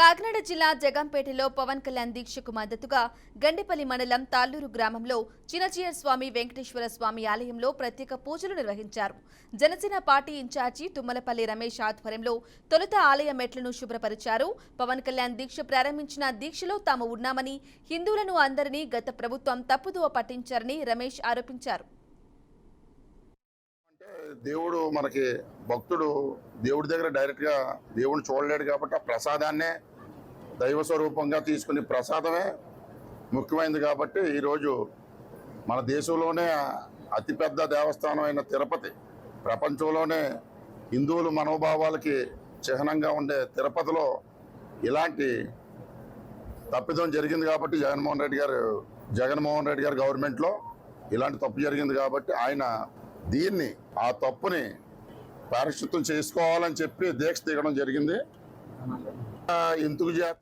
కాకినాడ జిల్లా జగంపేటలో పవన్ కళ్యాణ్ దీక్షకు మద్దతుగా గండిపల్లి మండలం తాళ్ళూరు గ్రామంలో చినచీయర్ స్వామి వెంకటేశ్వర స్వామి ఆలయంలో ప్రత్యేక పూజలు నిర్వహించారు. జనసేన పార్టీ ఇన్ఛార్జి తుమ్మలపల్లి రమేష్ ఆధ్వర్యంలో తొలుత ఆలయ మెట్లను శుభ్రపరిచారు. పవన్ కళ్యాణ్ దీక్ష ప్రారంభించిన దీక్షలో తాము ఉన్నామని హిందువులను అందరినీ గత ప్రభుత్వం తప్పుదోవ పట్టించారని రమేష్ ఆరోపించారు. దేవుడు మనకి భక్తుడు దేవుడి దగ్గర డైరెక్ట్గా దేవుడిని చూడలేడు కాబట్టి ఆ ప్రసాదాన్నే దైవ స్వరూపంగా తీసుకునే ప్రసాదమే ముఖ్యమైనది కాబట్టి ఈరోజు మన దేశంలోనే అతిపెద్ద దేవస్థానం అయిన తిరుపతి ప్రపంచంలోనే హిందువుల మనోభావాలకి చిహ్నంగా ఉండే తిరుపతిలో ఇలాంటి తప్పిదం జరిగింది కాబట్టి జగన్మోహన్ రెడ్డి గారు జగన్మోహన్ రెడ్డి గారు గవర్నమెంట్లో ఇలాంటి తప్పు జరిగింది కాబట్టి ఆయన దీన్ని ఆ తప్పుని పారిశుద్ధం చేసుకోవాలని చెప్పి దీక్ష దిగడం జరిగింది. ఎందుకు చేస్తున్నారు